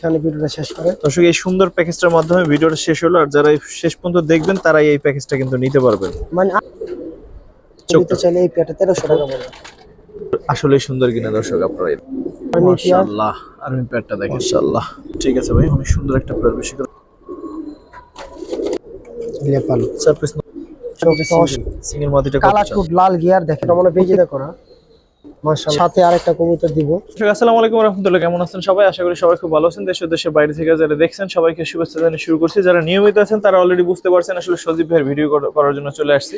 এখানে ভিডিওটা শেষ করে। দর্শক এই সুন্দর প্যাকেজটার মাধ্যমে ভিডিওটা শেষ হলো আর যারা শেষ পর্যন্ত দেখবেন তারাই এই প্যাকেজটা কিন্তু নিতে পারবেন। মানে। নিতে চাইলে এই তেরোশো টাকা পড়বে আসলে সুন্দর কিনা দর্শক আপনারা আর আর মাশাআল্লাহ আর্মি প্যাডটা দেখেন মাশাআল্লাহ ঠিক আছে ভাই অনেক সুন্দর একটা প্যাড বেশি করে লেপাল। সিঙ্গেল মাটিটা কালার লাল গিয়ার দেখেন। মনে বেজে করা সাথে আরেকটা কবুতর দিব। আসসালামু আলাইকুম রহমতুল্লাহ। কেমন আছেন সবাই? আশা করি সবাই খুব ভালো আছেন। দেশ ও দেশের বাইরে থেকে যারা দেখছেন সবাইকে শুভেচ্ছা জানিয়ে শুরু করছি। যারা নিয়মিত আছেন তারা অলরেডি বুঝতে পারছেন আসলে সজীব ভাইয়ের ভিডিও করার জন্য চলে আসছি।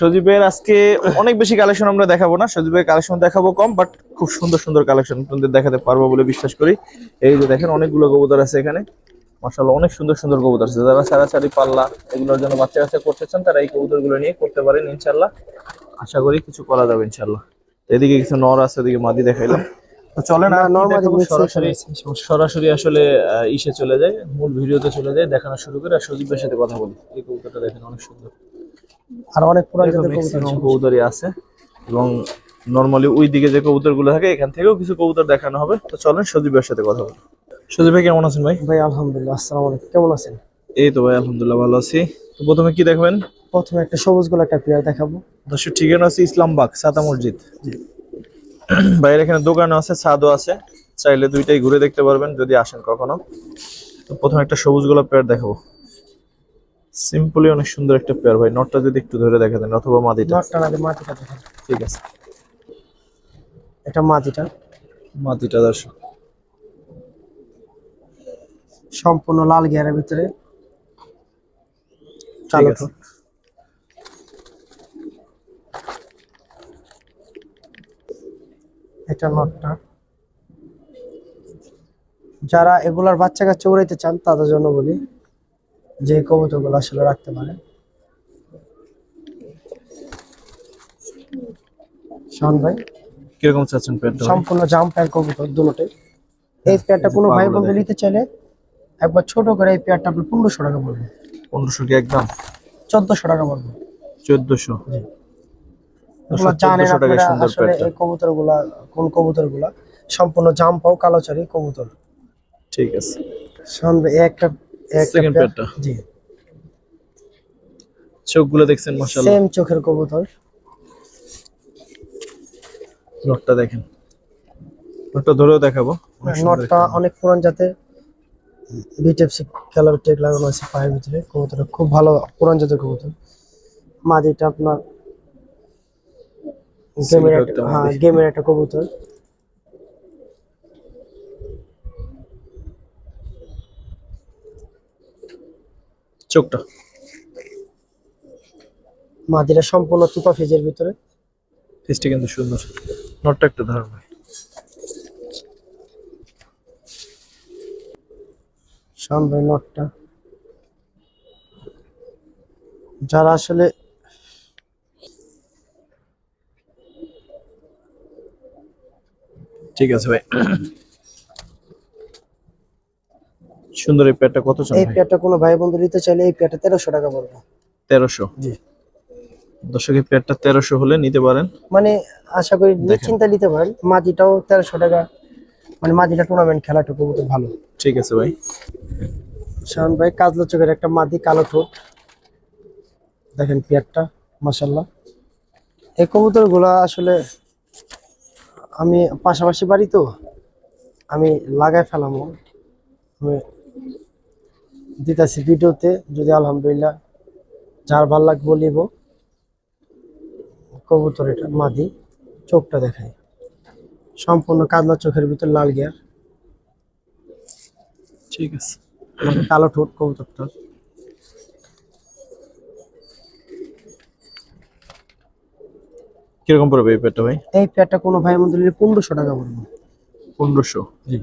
সজীব ভাইয়ের আজকে অনেক বেশি কালেকশন আমরা দেখাবো না। সজীব ভাইয়ের কালেকশন দেখাবো কম বাট খুব সুন্দর সুন্দর কালেকশন আপনাদের দেখাতে পারব বলে বিশ্বাস করি। এই যে দেখেন অনেকগুলো কবুতর আছে এখানে। মাশাআল্লাহ অনেক সুন্দর সুন্দর কবুতর আছে। যারা সারাসারি পাল্লা এগুলোর জন্য বাচ্চা কাচ্চা করতে চান তারা এই কবুতরগুলো নিয়ে করতে পারেন ইনশাল্লাহ আশা করি কিছু করা যাবে ইনশাল্লাহ এদিকে কিছু নর আছে এদিকে মাদি দেখাইলাম। তো চলেন সরাসরি। সরাসরি আসলে ইসে চলে যায় মূল ভিডিওতে চলে যায় দেখানো শুরু করে আর সজীবের সাথে কথা বলি। এই কবুতরটা দেখেন অনেক সুন্দর। আর অনেক পুরান কবুতর ম্যাক্সিমাম আছে। কবুতরই আছে। এবং নর্মালি ওই দিকে যে কবুতরগুলো থাকে এখান থেকেও কিছু কবুতর দেখানো হবে। তো চলেন সজীবের সাথে কথা বলি। সজীব ভাই কেমন আছেন ভাই? ভাই আলহামদুলিল্লাহ আসসালামু আলাইকুম। কেমন আছেন? এই তো ভাই আলহামদুলিল্লাহ ভালো আছি। তো প্রথমে কি দেখবেন? প্রথমে একটা সবুজ গোলা একটা পেয়ার দেখাবো। দর্শক ঠিকানা আছে ইসলামবাগ সাতা মসজিদ। বাইরে এখানে দোকান আছে ছাদও আছে। চাইলে দুইটাই ঘুরে দেখতে পারবেন যদি আসেন কখনো। তো প্রথমে একটা সবুজ গোলাপ পেয়ার দেখাবো। সিম্পলি অনেক সুন্দর একটা পেয়ার ভাই। নটটা যদি একটু ধরে দেখা দেন অথবা মাদিটা। নটটা না মাটিটা দেখেন ঠিক আছে। এটা মাটিটা মাদিটা দর্শক। সম্পূর্ণ লাল গিয়ারের ভিতরে। ঠিক কালো আছে ঠোঁট। এটা নটটা। যারা এগুলার বাচ্চা কাচ্চা উড়াইতে চান তাদের জন্য বলি যে কবুতরগুলো আসলে রাখতে পারে ভাই? কীরকম চাচ্ছেন সম্পূর্ণ প্যান্ট কবুতর দুটোটাই এই পেয়ারটা কোনো ভাই বন্ধু নিতে চাইলে একবার ছোট করে এই আপনি পনেরোশো টাকা পড়বে পনেরোশো কি একদম? চোদ্দশো টাকা পড়বে চোদ্দশো। এগুলো জানেন আপনারা আসলে এই কবুতরগুলা কোন কবুতরগুলা সম্পূর্ণ জাম্পাও কালোচারি কবুতর। ঠিক আছে। সামনে একটা পেয়ারটা। জি। চোখগুলো দেখছেন মাশাআল্লাহ। সেম চোখের কবুতর। নটটা দেখেন। নটটা ধরেও দেখাবো। নটটা অনেক পুরান জাতের কালার টেক লাগানো আছে পায়ের ভিতরে। কবুতর খুব ভালো পুরান জাতের কবুতর। মাদিটা আপনার গেমের একটা হ্যাঁ। গেমের একটা কবুতর। চোখটা। মাদিটা সম্পূর্ণ তুপা ফেজের ভিতরে। ফিসটা কিন্তু সুন্দর। নটটা একটু ভাই সামনে নটটা। যারা আসলে ঠিক আছে ভাই। সুন্দর এই প্যাডটা কত চান এই পেয়ারটা কোনো ভাই বন্ধু নিতে চাইলে এই পেয়ারটা তেরোশো টাকা পড়বে। তেরোশো? জি। দর্শক এই প্যাডটা তেরোশো হলে নিতে পারেন। মানে আশা করি নিশ্চিন্তা নিতে পারেন। মাটিটাও তেরোশো টাকা। মানে মাটিটা টুর্নামেন্ট খেলাটা কবুতর ভালো। ঠিক আছে ভাই। শাহান ভাই কাজলা চোখের একটা মাটি কালো ঠোঁট। দেখেন পেয়ারটা মাসাল্লাহ এই কবুতরগুলা আসলে আমি পাশাপাশি বাড়ি তো আমি লাগাই ফেলামো। আমি দিতেছি ভিডিওতে যদি আলহামদুলিল্লাহ যার ভালো লাগবে বলিব। কবুতর এটা মাদি চোখটা দেখাই। সম্পূর্ণ কাজলা চোখের ভিতর লাল গিয়ার। ঠিক আছে। কালো ঠোঁট কবুতরটা কীরকম পড়বে এই প্যাডটা ভাই? এই পেয়ারটা কোনো ভাই মন্দির পনেরোশো টাকা পড়বে। পনেরোশো? জি।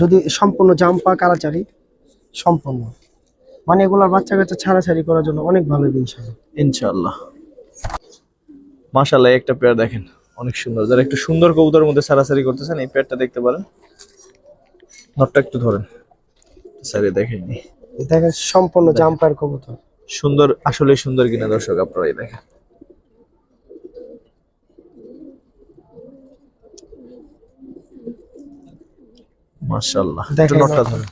যদি সম্পূর্ণ জাম্পা কালাচারি সম্পূর্ণ। মানে এগুলোর বাচ্চা কাচ্চা ছাড়াছাড়ি করার জন্য অনেক ভালো হবে ইনশাআল্লাহ। মাশাআল্লাহ একটা পেয়ার দেখেন অনেক সুন্দর। যারা একটু সুন্দর কবুতরের মধ্যে সারাসারি করতেছেন এই পেয়ারটা দেখতে পারেন। নটটা একটু ধরেন। সারি দেখেননি দেখেন সম্পূর্ণ জাম্পার কবুতর। সুন্দর আসলে সুন্দর কিনা দর্শক আপনারাই দেখেন। মাশাআল্লাহ। দেখেন নটটা। ধরেন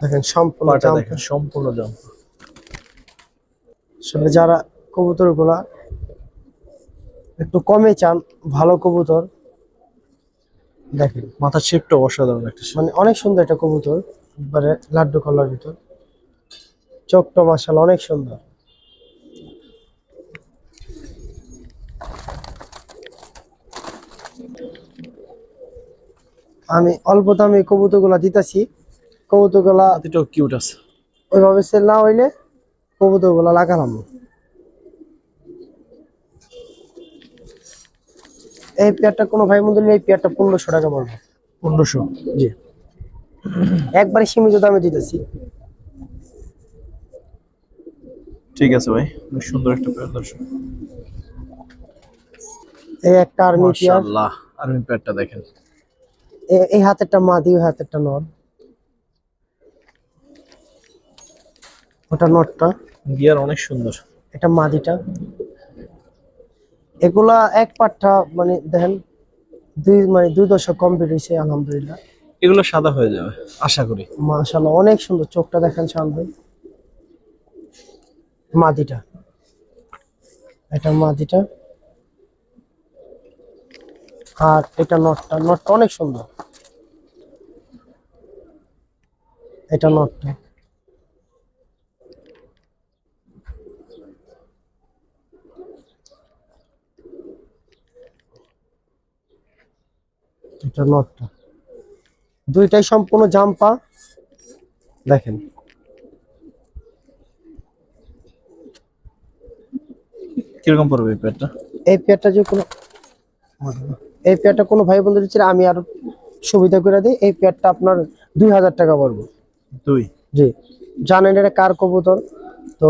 দেখেন সম্পূর্ণ দেখেন সম্পূর্ণ জাম আসলে যারা কবুতরগুলা একটু কমে চান ভালো কবুতর দেখেন। মাথার শেপটা অসাধারণ একটা মানে অনেক সুন্দর একটা কবুতর একবারে লাড্ডু কলার ভিতর। চোখটা মাসাল অনেক সুন্দর। আমি অল্প দামে কবুতরগুলা দিতেছি। কবুতরগুলা হাতিটাও কিউট আছে। ওইভাবে সেল না হইলে কবুতরগুলা লাগালাম। এই পেয়ারটা কোনো ভাই মন্দির এই পেয়ারটা পনেরোশো টাকা পড়বে পনেরোশো জি। একবারে সীমিত দামে দিতেছি। ঠিক আছে ভাই অনেক সুন্দর একটা পেয়ার দর্শক। এই একটা আর্মি পেয়ার। মাশাআল্লাহ আর্মি পেয়ারটা দেখেন। এই হাতেরটা মাদি ওই হাতেরটা নর ওটা নটটা। গিয়ার অনেক সুন্দর। এটা মাদিটা এগুলা এক পাটটা মানে দেখেন দুই মানে দুই দশক কমপ্লিট হয়েছে আলহামদুলিল্লাহ। এগুলো সাদা হয়ে যাবে আশা করি। মাশাল্লাহ অনেক সুন্দর। চোখটা দেখেন শান ভাই মাদিটা এটা মাদিটা আর এটা নটটা নটটা অনেক সুন্দর। এটা নটটা। এটা নটটা। দুইটাই সম্পূর্ণ জাম্পা। দেখেন। কীরকম পড়বে এই পেয়ারটা? এই পেয়ারটা যে কোনো এই পেয়ারটা কোনো ভাই বন্ধু দিচ্ছে আমি আরও সুবিধা করে দিই এই পেয়ারটা আপনার দুই হাজার টাকা পড়বে। দুই? জি। জানেন এটা কার কবুতর? তো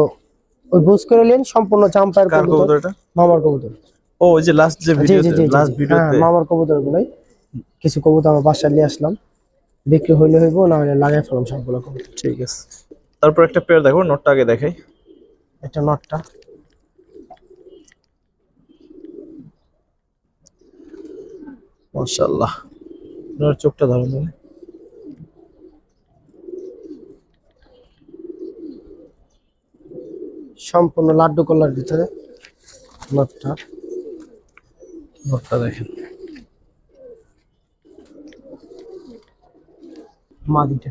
ওই বুঝ করে নিন সম্পূর্ণ জাম্পার কার কবুতর মামার কবুতর। ও ওই যে লাস্ট যে ভিডিওতে লাস্ট। ভিডিওতে মামার কবুতর গুলাই কিছু কবুতর আমার বাসায় নিয়ে আসলাম। বিক্রি হইলে হইব না হলে লাগাই ফেলাম সবগুলো কবুতর। ঠিক আছে। তারপর একটা পেয়ার দেখো নোটটা আগে দেখাই। এটা নটটা। মাশাআল্লাহ। আপনার চোখটা ধরেন সম্পূর্ণ লাড্ডু কলার ভিতরে নটটা। নোটটা দেখেন। মাদিটা।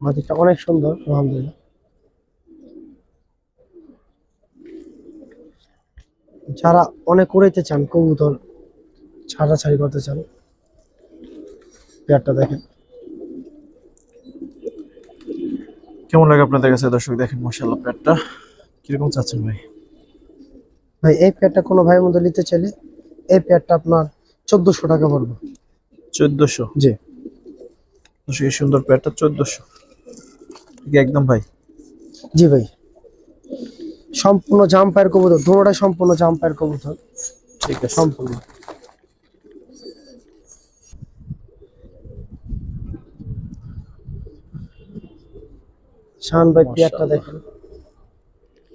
মাদিটা অনেক সুন্দর আলহামদুলিল্লাহ। যারা অনেক উড়াইতে চান কবুতর ছাড়াছাড়ি করতে চান পেয়ারটা দেখেন। কেমন লাগে আপনাদের কাছে দর্শক দেখেন মাশাআল্লাহ পেয়ারটা? কীরকম চাচ্ছেন ভাই? ভাই এই পেয়ারটা কোনো ভাইয়ের মধ্যে নিতে চাইলে এই পেয়ারটা আপনার চোদ্দশো টাকা পড়বে। চোদ্দশো? জি। এই সুন্দর পেয়ারটা চোদ্দশো। একদম ভাই? জি ভাই। সম্পূর্ণ জাম্পায়ের কবুতর দুটোটা সম্পূর্ণ জাম্পায়ের কবুতর। ঠিক আছে। সম্পূর্ণ। শান ভাই পেয়ারটা। দেখেন।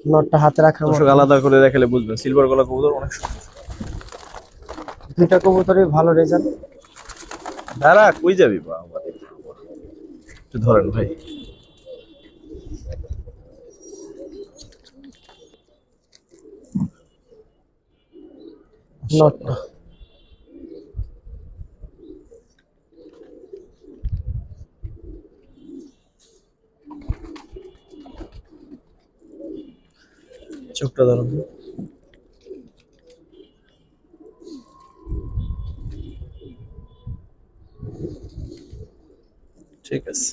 নটটা হাতে রাখা। দর্শক আলাদা করে দেখালে বুঝবেন সিলভার গলা কবুতর অনেক সুন্দর। দুইটা কবুতরই ভালো রেজাল্ট দাঁড়া কই যাবি? বা আমাদের একটু ধরেন ভাই। নটটা চোখটা ধরেন ঠিক আছে।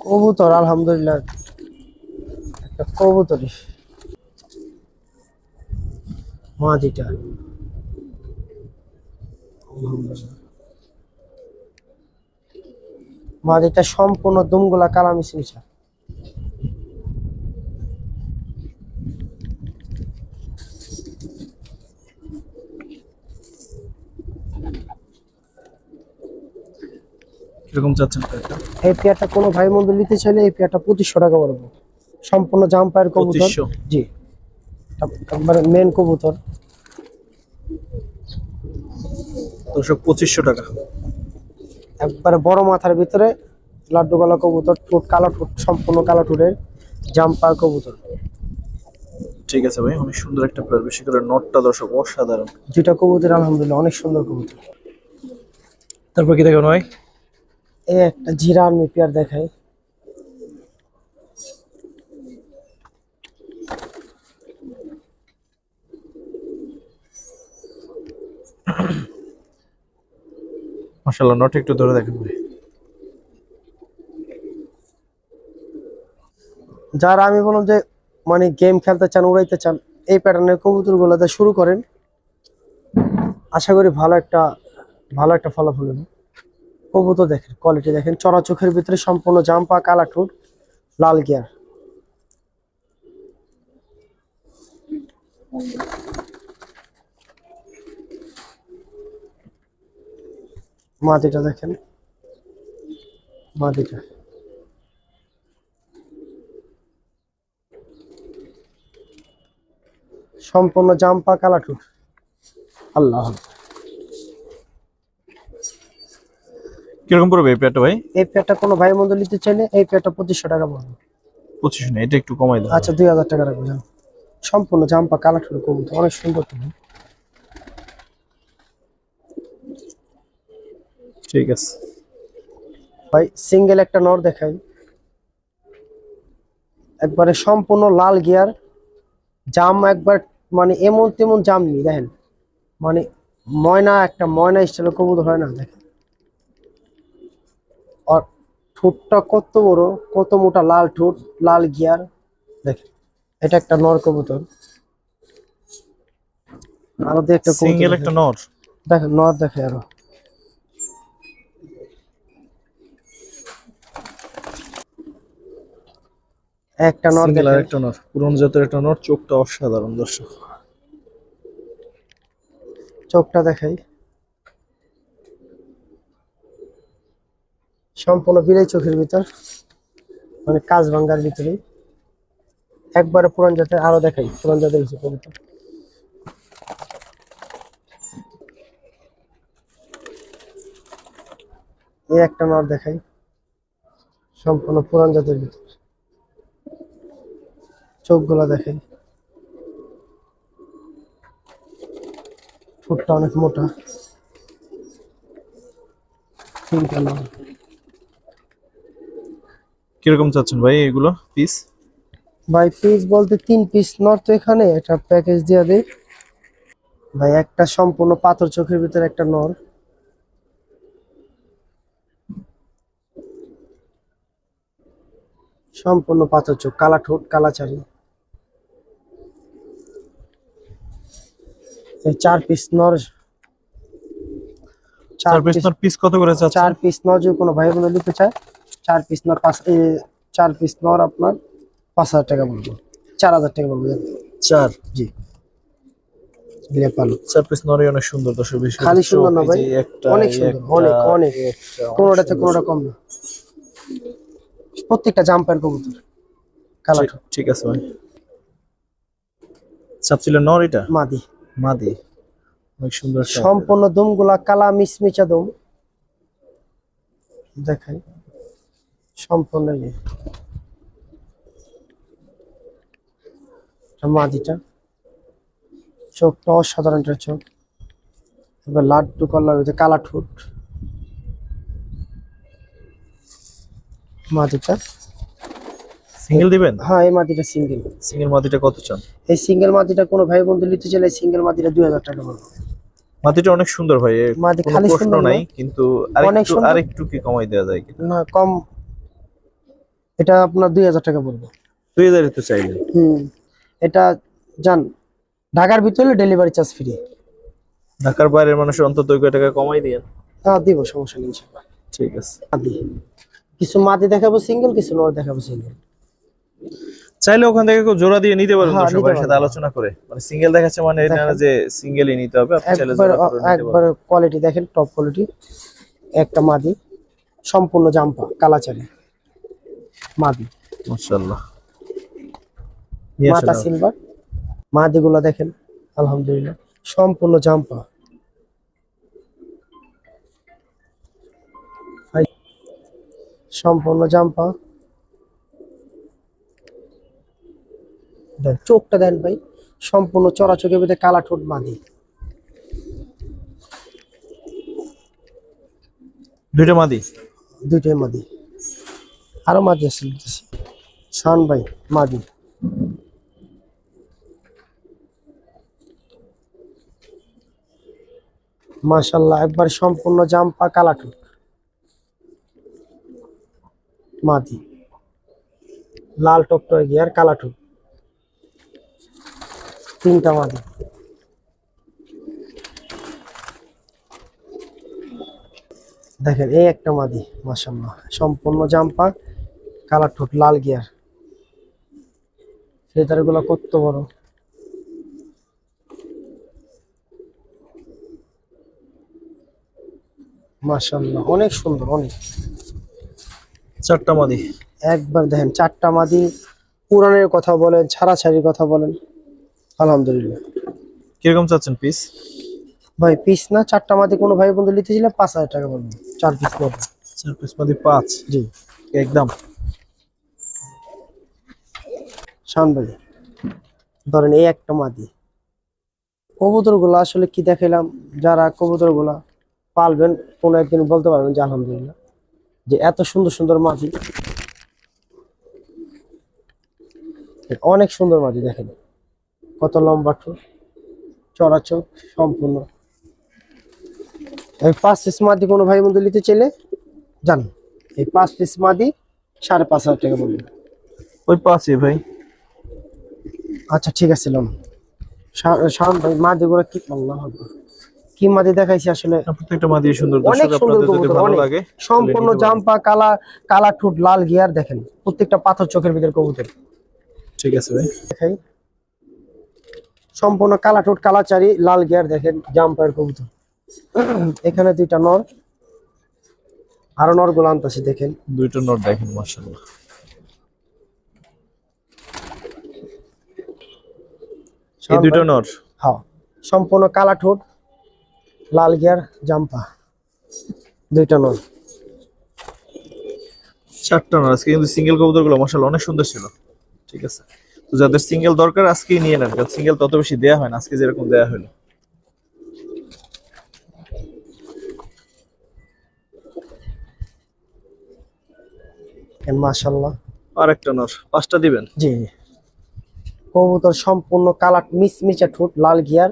কবুতর আলহামদুলিল্লাহ। একটা কবুতরই। মাদিটা। মাদিটা সম্পূর্ণ দুমগুলা কালা মিশমিশা কীরকম চাচ্ছেন এই পেয়ারটা কোনো ভাই বন্ধু নিতে চাইলে এই পেয়ারটা পঁচিশশো টাকা পড়বে সম্পূর্ণ জাম্পায়ের কবুতর। জি। একবারে মেন কবুতর। দর্শক পঁচিশশো টাকা। একবারে বড় মাথার ভিতরে লাড্ডু গলা কবুতর ঠোঁট কালো ঠোঁট সম্পূর্ণ কালো ঠোঁটের জাম্পার কবুতর। ঠিক আছে ভাই অনেক সুন্দর একটা পেয়ার বেশি করে নটটা দর্শক অসাধারণ। দুইটা কবুতর আলহামদুলিল্লাহ অনেক সুন্দর কবুতর। তারপর কি দেখেন ভাই? এই একটা জিরা আর্মি পেয়ার দেখাই। মাশাল্লাহ নট একটু ধরে দেখেন ভাই। যারা আমি বললাম যে মানে গেম খেলতে চান, উড়াইতে চান, এই প্যাটার্নের কবুতর গুলোতে শুরু করেন। আশা করি ভালো একটা ভালো একটা ফলাফল হবে। কবুতর দেখেন কোয়ালিটি দেখেন, চড়া চোখের ভিতরে সম্পূর্ণ জাম্পা কালা ঠোঁট লাল গিয়ার মাটিটা দেখেন। মাটিটা। সম্পূর্ণ জাম্পা কালা ঠোঁট আল্লাহ কীরকম পড়বে এই পেয়ারটা ভাই? এই পেয়ারটা কোনো ভাই বন্ধু নিতে চাইলে এই পেয়ারটা পঁচিশশো টাকা পড়বে। পঁচিশ না এটা একটু কমাই দেন আচ্ছা দুই হাজার টাকা রাখব সম্পূর্ণ জাম্পা কালা ঠোঁট কবুতর অনেক সুন্দর তুমি ঠিক আছে। ভাই সিঙ্গেল একটা নর দেখাই। একবারে সম্পূর্ণ লাল গিয়ার। জাম একবার মানে এমন তেমন জাম নেই দেখেন। মানে ময়না একটা ময়না স্টাইলের কবুতর হয় না দেখেন। আর ঠোঁটটা কত বড় কত মোটা লাল ঠোঁট লাল গিয়ার দেখেন। এটা একটা নর কবুতর। আরও একটা সিঙ্গেল একটা নর? দেখেন নর দেখে আরও। একটা নর সিঙ্গেল আর দেখেন। একটা নর পুরনো জাতের একটা নর চোখটা অসাধারণ দর্শক। চোখটা দেখাই। সম্পূর্ণ বিলাই চোখের ভিতর মানে কাজ ভাঙ্গার ভিতরে একবারে পুরান জাতের আরও দেখাই পুরান জাতের কিছু কবিতা এই একটা নর দেখাই সম্পূর্ণ পুরান জাতের ভিতর। চোখগুলা দেখাই ঠোঁটটা অনেক মোটা। কীরকম চাচ্ছেন ভাই এগুলো? পিস ভাই পিস বলতে তিন পিস নর তো এখানে একটা প্যাকেজ দিয়ে দিই। ভাই একটা সম্পূর্ণ পাথর চোখের ভিতরে একটা নর। সম্পূর্ণ পাথর চোখ কালা ঠোঁট কালা চারি। চার পিস নর চার পিস নট পিস কত করে চার পিস নর যদি কোনো ভাই বোন নিতে চায় চার পিস নর পাঁচ চার পিস নর আপনার পাঁচ হাজার টাকা বলব। চার হাজার টাকা বলব চার? জি। চার পিস নরই অনেক সুন্দর দর্শক বেশি খালি সুন্দর না ভাই, অনেক সুন্দর, অনেক, অনেক। এই একটা, অনেক কোনোটাতে সুন্দর। কোনোটা কম না। প্রত্যেকটা জাম্পার কবুতর। কালা ঠিক- আছে ভাই। নর এটা? মাদি। মাদি। অনেক সুন্দর সম্পূর্ণ দমগুলা কালা মিচমিচা দম। দেখাই। সম্পূর্ণ ইয়ে মাদিটা। চোখটা অসাধারণ একটা চোখ। এবার লাড্ডু কলার হচ্ছে কালা ঠোঁট মাদিটা। সিঙ্গেল দিবেন? হ্যাঁ এই মাদিটা সিঙ্গেল সিঙ্গেল মাদিটা কত চান? এই সিঙ্গেল মাটিটা কোনো ভাই বন্ধু নিতে চাইলে সিঙ্গেল মাদিটা দুই হাজার টাকা পড়বে মাটিটা অনেক সুন্দর ভাই কোনো খালি সুন্দর নাই কিন্তু আরেকটু আরেকটু কি কমাই দেওয়া যায় না কম। এটা আপনার দুই হাজার টাকা পড়বে দুই হাজারই তো চাইলেন। হুম এটা যান ঢাকার ভিতরে ডেলিভারি চার্জ ফ্রি ঢাকার বাইরের মানুষের অন্তত দুই টাকা কমাই দিয়ে হ্যাঁ দিব সমস্যা নেই ইনশাআল্লাহ। ঠিক আছে। কিছু মাটি দেখাবো সিঙ্গেল কিছু নর দেখাবো সিঙ্গেল চাইলে ওখান থেকে জোড়া দিয়ে নিতে পারবেন হ্যাঁ, সবার সাথে আলোচনা করে। মানে সিঙ্গেল দেখাচ্ছে মানে এটা না যে সিঙ্গেলই নিতে হবে আপনি চাইলে জোড়া করে নিতে একবার কোয়ালিটি দেখেন টপ কোয়ালিটি একটা মাদি সম্পূর্ণ জাম্পা কালাচারে মাদি। মাশাআল্লাহ। মাতা সিলভার মাদিগুলো দেখেন আলহামদুলিল্লাহ সম্পূর্ণ জাম্পা। সম্পূর্ণ জাম্পা। দেন চোখটা দেন ভাই সম্পূর্ণ চড়া চোখের ভিতরে কালা ঠোঁট বাঁধি। দুইটা মাদি দুইটাই মাদি আরও মাদি আছে। শান ভাই মাদি মাশাল্লাহ একবার সম্পূর্ণ জাম্পা কালাটু মাদি লাল টকটক গিয়ার কালাটু তিনটা মাদি দেখেন এই একটা মাদি মাশাল্লাহ সম্পূর্ণ জাম্পা কালার ঠোঁট লাল গিয়ার। ফেদারগুলো কত বড়। মাশাল্লাহ অনেক সুন্দর অনেক। চারটা মাদি একবার দেখেন চারটা মাদি পুরাণের কথা বলেন ছাড়াছাড়ির কথা বলেন। আলহামদুলিল্লাহ। কীরকম চাচ্ছেন পিস ভাই পিস না চারটা মাদি কোনো ভাই বন্ধু নিতে ছিল পাঁচ হাজার টাকা বলব। চার পিস পড়বে চার পিস মাদি পাঁচ? জি। একদম। শান ভাই ধরেন এই একটা মাদি। কবুতরগুলা আসলে কি দেখাইলাম? যারা কবুতরগুলা পালবেন কোনো একদিন বলতে পারবেন যে আলহামদুলিল্লাহ। যে এত সুন্দর সুন্দর মাদি। অনেক সুন্দর মাদি দেখেন। কত লম্বা ঠোঁট? চড়া চোখ সম্পূর্ণ। এই পাঁচ পিস মাদি কোনো ভাই বন্ধু নিতে চাইলে জান এই পাঁচ পিস মাদি সাড়ে পাঁচ হাজার টাকা বলবেন। ওই পাঁচই ভাই। আচ্ছা ঠিক আছে লম শাওন ভাই মাদি গুলো কি আল্লাহ কি মাদি দেখাইছি আসলে? প্রত্যেকটা মাদি সুন্দর অনেক সুন্দর কবুতর, ভালো লাগে সম্পূর্ণ জাম্পা কালা কালা ঠোঁট লাল গিয়ার দেখেন। প্রত্যেকটা পাথর চোখের ভিতরে কবুতর। ঠিক আছে ভাই। দেখাই। সম্পূর্ণ কালা ঠোঁট কালা লাল গিয়ার দেখেন জাম্পার কবুতর। এখানে দুইটা নর আরও নরগুলো আনতেছি দেখেন। দুইটা নোট দেখেন মাশাআল্লাহ। এই নর? হ্যাঁ সম্পূর্ণ কালা ঠোঁট লাল গিয়ার জাম্পা। দুইটা নর। চারটা নর আজকে কিন্তু সিঙ্গেল কবুতরগুলো মাশাআল্লাহ অনেক সুন্দর ছিল। ঠিক আছে। তো যাদের সিঙ্গেল দরকার আজকেই নিয়ে নেন কারণ সিঙ্গেল তত বেশি দেয়া হয় না আজকে যেরকম দেয়া হলো। মাশাল্লাহ আর একটা নর পাঁচটা দিবেন? জি। কবুতর সম্পূর্ণ কালা মিচমিচে ঠোঁট লাল গিয়ার।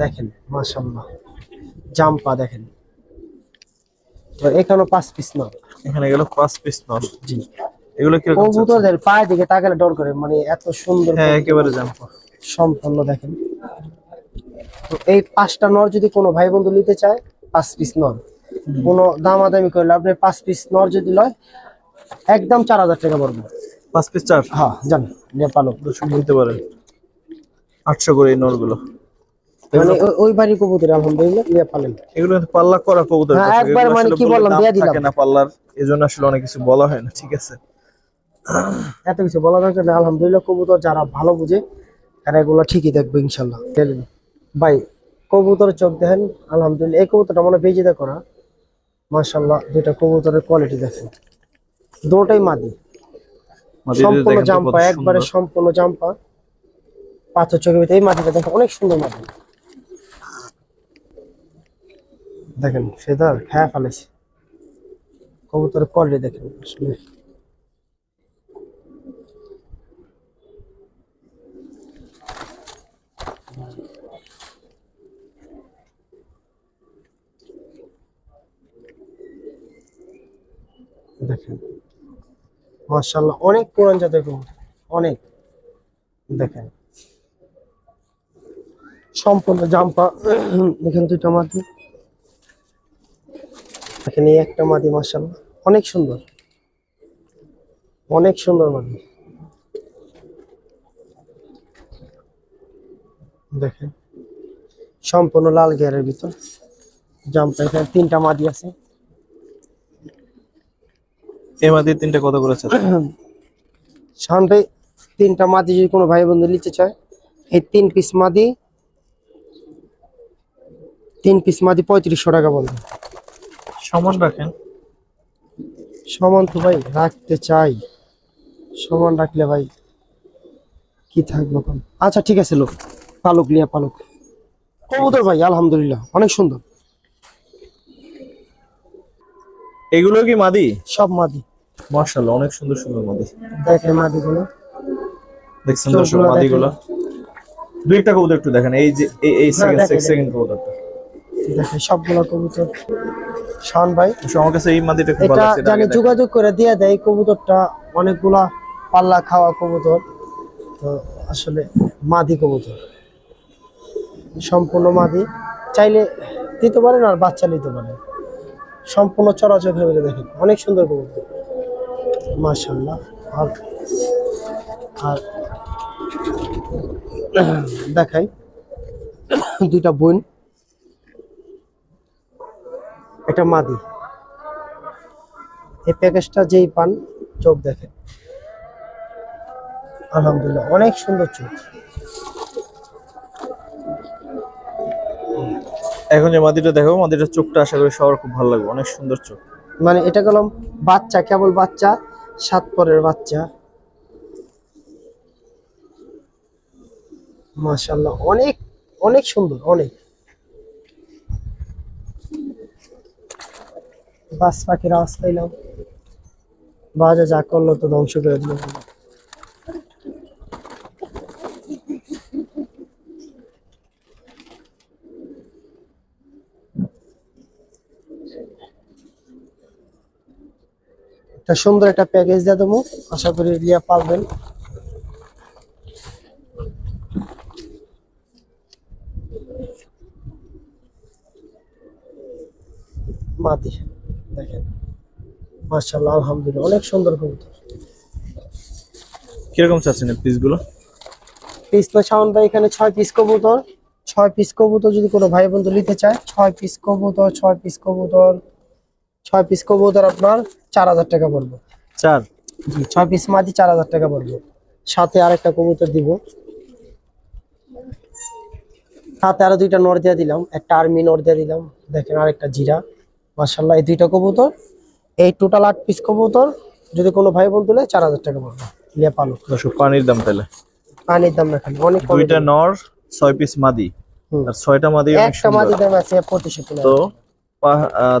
দেখেন মাশাল্লাহ জাম্পা দেখেন। তো এখানেও পাঁচ পিস নয় এখানে গেল পাঁচ পিস নর। জি। এগুলো চাচ্ছেন? কবুতরদের দিকে তাকালে ডর করে মানে এত সুন্দর হ্যাঁ একেবারে জাম্পা সম্পূর্ণ দেখেন। তো এই পাঁচটা নর যদি কোনো ভাই বন্ধু নিতে চায় পাঁচ পিস নর। কোনো দামাদামি করলে আপনি পাঁচ পিস নর যদি লয় একদম চার হাজার টাকা পড়বে। পাঁচ পিস চার? হ্যাঁ জান দর্শক নিতে পারেন আটশো করে এই নরগুলো। মানে ওই- বাড়ি কবুতর আলহামদুলিল্লাহ নিয়ে পালেন এগুলো পাল্লা করা কবুতর হ্যাঁ, একবার মানে কি বললাম, দিয়ে দিলাম। না পাল্লার এই জন্য আসলে অনেক কিছু বলা হয় না ঠিক আছে? এত কিছু বলা দরকার নেই আলহামদুলিল্লাহ কবুতর যারা ভালো বুঝে তারা এগুলো ঠিকই দেখবে ইনশাল্লাহ ভাই কবুতরের চোখ দেখেন আলহামদুলিল্লাহ এই কবুতরটা মনে বেজিদা করা মাশাল্লাহ দুইটা কবুতরের কোয়ালিটি দেখেন। দুটোই মাদি। সম্পূর্ণ জাম্পা একবারে সম্পূর্ণ জাম্পা। পাথর চোখের ভিতরে এই মাটিটা দেখেন অনেক সুন্দর মাটি দেখেন ফেদার খেয়া ফেলেছে। কবুতরের কোয়ালিটি দেখেন আসলে দেখেন মার্শাল্লাহ অনেক পুরান জাতের কবুতর, অনেক। দেখেন। সম্পূর্ণ জাম্পা, দেখেন দুইটা মাটি। এই একটা মাদি মার্শাল্লাহ অনেক সুন্দর। অনেক সুন্দর মাদি দেখেন, সম্পূর্ণ লাল গিয়ারের ভিতর। জাম্পা, এখানে তিনটা মাদি আছে। এই মাদির তিনটা কত করে চাচ্ছেন? শাওন তিনটা মাদি যদি কোনো ভাই বন্ধু নিতে চায় এই তিন পিস মাদি তিন পিস মাদি পঁয়ত্রিশশো টাকা বলবে সমান রাখেন। সমান তো ভাই রাখতে চাই। সমান রাখলে ভাই কি থাকবে আচ্ছা ঠিক আছে লোক। পালক লিয়া পালক। কবুতর ভাই আলহামদুলিল্লাহ অনেক সুন্দর। এগুলো কি মাদি? সব মাদি। মার্শাল্লাহ অনেক সুন্দর সুন্দর মাদি। দেখে মাদিগুলো। দেখছেন দর্শক মাদিগুলো। দুই একটা কবুতর একটু দেখেন এই যে এই এই সেকেন্ড সেকেন্ড কবুতরটা। দেখে সবগুলো কবুতর। শাওন ভাই আমার কাছে এই মাদিটা খুব ভালো লাগছে জানি যোগাযোগ করে দিয়ে দেয় কবুতরটা অনেকগুলা পাল্লা খাওয়া কবুতর। তো আসলে মাদি কবুতর। সম্পূর্ণ মাদি। চাইলে দিতে পারেন আর বাচ্চা নিতে পারেন। সম্পূর্ণ চরাচর ভেবে দেখেন অনেক সুন্দর কবুতর। মাশাল্লাহ আর আর দেখাই। দুইটা বোন। একটা মাদি। এই প্যাকেজটা যেই পান চোখ দেখেন আলহামদুলিল্লাহ অনেক সুন্দর চোখ। এখন যে মাদিটা দেখো মাদিটার চোখটা আশা করি সবার খুব ভালো লাগবে। অনেক সুন্দর চোখ। মানে এটা গেলাম বাচ্চা কেবল বাচ্চা। সাত পরের বাচ্চা। মাশাল্লাহ অনেক অনেক সুন্দর, অনেক। বাস পাখির আওয়াজ পাইলাম। বাজা যা করল তো ধ্বংস করে দিল। একটা সুন্দর একটা প্যাকেজ দিয়ে দেবো। আশা করি লিয়া পাবেন মাদি দেখেন। মাশাআল্লাহ আলহামদুলিল্লাহ অনেক সুন্দর কবুতর। কীরকম চাচ্ছেন পিসগুলো পিস তো শাওন ভাই এখানে ছয় পিস কবুতর। ছয় পিস কবুতর যদি কোনো ভাই বন্ধু নিতে চায় ছয় পিস কবুতর ছয় পিস কবুতর ছয় পিস কবুতর আপনার চার হাজার টাকা পড়বে। চার? জি ছয় পিস মাদি চার হাজার টাকা পড়বে। সাথে আরেকটা কবুতর দিব। সাথে আরও দুইটা নর দিয়ে দিলাম একটা আর্মি নর দিয়ে দিলাম দেখেন আরেকটা জিরা। মার্শাল্লাহ এই দুইটা কবুতর এই টোটাল আট পিস কবুতর যদি কোনো ভাই বোন তুলে চার হাজার টাকা পড়বে। লিয়া পালো? পানির দাম তাহলে পানির দাম না খালি অনেক দুইটা নর ছয় পিস মাদি। আর ছয়টা মাদি একটা মাদি দাম আছে পঁচিশশো তো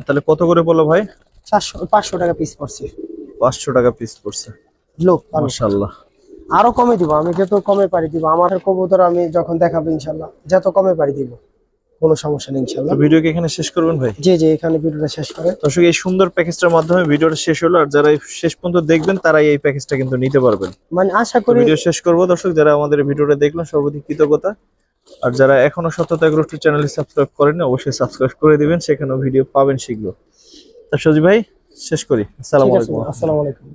তাহলে কত করে বলল ভাই? চারশো পাঁচশো টাকা পিস পড়ছে। পাঁচশো টাকা পিস পড়ছে। পালো। মাশাল্লাহ আরও কমে দিব আমি যত কমে পারি দিব। আমার কবুতর আমি যখন দেখাবো ইনশাল্লাহ যত কমে পারি দিব। কোনো সমস্যা নেই ইনশাল্লাহ তো ভিডিও কি এখানে শেষ করবেন ভাই? জি জি এখানে ভিডিওটা শেষ করে। দর্শক এই সুন্দর প্যাকেজটার মাধ্যমে ভিডিওটা শেষ হলো আর যারা শেষ পর্যন্ত দেখবেন তারাই এই প্যাকেজটা কিন্তু নিতে পারবেন। মানে আশা করি ভিডিও শেষ করব। দর্শক যারা আমাদের ভিডিওটা দেখলেন সর্বাধিক কৃতজ্ঞতা। আর যারা এখনও সত্যতা গ্রুপটি চ্যানেলটি সাবস্ক্রাইব করেন অবশ্যই সাবস্ক্রাইব করে দিবেন সেখানেও ভিডিও পাবেন শীঘ্র। তা সজি ভাই শেষ করি। আসসালামু আলাইকুম। আসসালামু আলাইকুম।